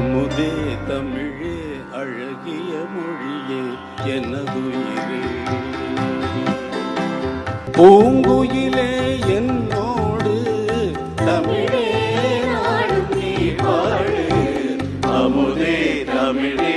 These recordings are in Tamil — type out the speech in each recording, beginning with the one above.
அமுதே தமிழே அழகிய மொழியே எனதுயிரே. பூங்குயிலே என்னோடு தமிழே நாடும் நீ பாடு. அமுதே தமிழே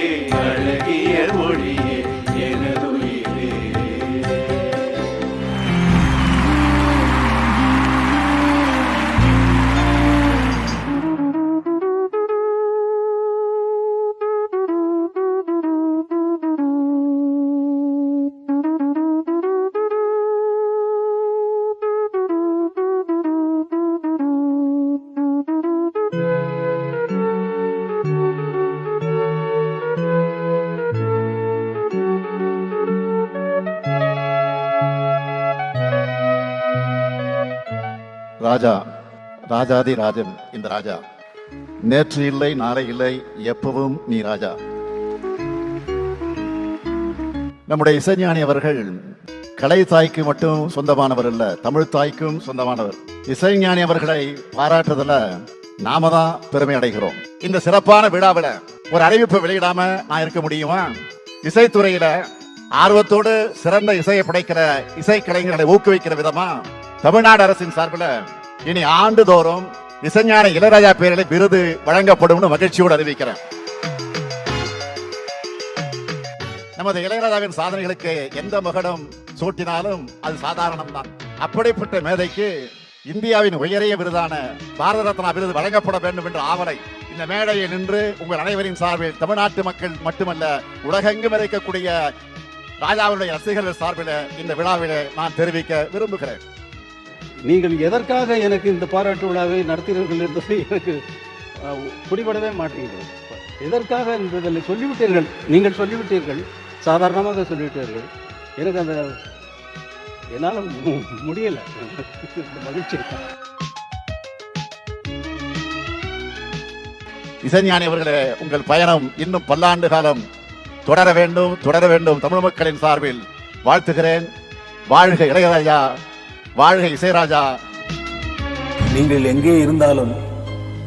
ராஜா ராஜாதி ராஜன் இந்த ராஜா. நேற்று இல்லை நாளை இல்லை எப்பவும் நீ ராஜா. நம்முடைய இசைஞானி அவர்கள் கலை தாய்க்கு மட்டும் சொந்தமானவர் அல்ல தமிழ் தாய்க்கும் சொந்தமானவர். இசைஞானி அவர்களை பாராட்டுறதுல நாம தான் பெருமை அடைகிறோம். இந்த சிறப்பான விழாவில் ஒரு அறிவிப்பு வெளியிடாம நான் இருக்க முடியுமா? இசைத்துறையில ஆர்வத்தோடு சிறந்த இசையை படைக்கிற இசை கலைஞர்களை ஊக்குவிக்கிற விதமா தமிழ்நாடு அரசின் சார்பில் இனி ஆண்டுதோறும் இசைஞான இளையராஜா பேரில் விருது வழங்கப்படும்னு மகிழ்ச்சியோடு அறிவிக்கிறேன். நமது இளையராஜாவின் சாதனைகளுக்கு எந்த மகடம் சூட்டினாலும் அது சாதாரணம் தான் அப்படிப்பட்ட மேதைக்கு இந்தியாவின் உயரிய விருதான பாரத ரத்னா விருது வழங்கப்பட வேண்டும் என்ற ஆவலை இந்த மேடையில் நின்று உங்கள் அனைவரின் சார்பில் தமிழ்நாட்டு மக்கள் மட்டுமல்ல உலகெங்கும் இருக்கக்கூடிய ராஜாவுடைய ரசிகர்கள் சார்பில் இந்த விழாவில் நான் தெரிவிக்க விரும்புகிறேன். நீங்கள் எதற்காக எனக்கு இந்த பாராட்டு விழாவை நடத்தினீர்கள் என்பது எனக்கு அஹ், பிடிபடவே மாட்டேங்கிறது எதற்காக இதில் சொல்லிவிட்டீர்கள்? நீங்கள் சொல்லிவிட்டீர்கள். சாதாரணமாக சொல்லிவிட்டீர்கள். எனக்கு அந்த என்னால் முடியலை முடியல. மகிழ்ச்சி. இசைஞானி அவர்களே உங்கள் பயணம் இன்னும் பல்லாண்டு காலம் தொடர வேண்டும் தொடர வேண்டும் தமிழ் மக்களின் சார்பில். வாழ்த்துகிறேன். வாழ்க இளையராஜா. வாழ்க இசைராஜா. நீங்கள் எங்கே இருந்தாலும்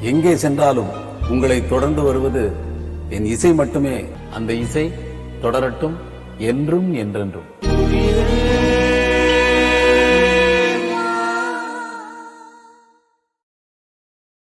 எங்கே சென்றாலும் உங்களை தொடர்ந்து வருவது என் இசை மட்டுமே. அந்த இசை தொடரட்டும் என்றும் என்றென்றும்.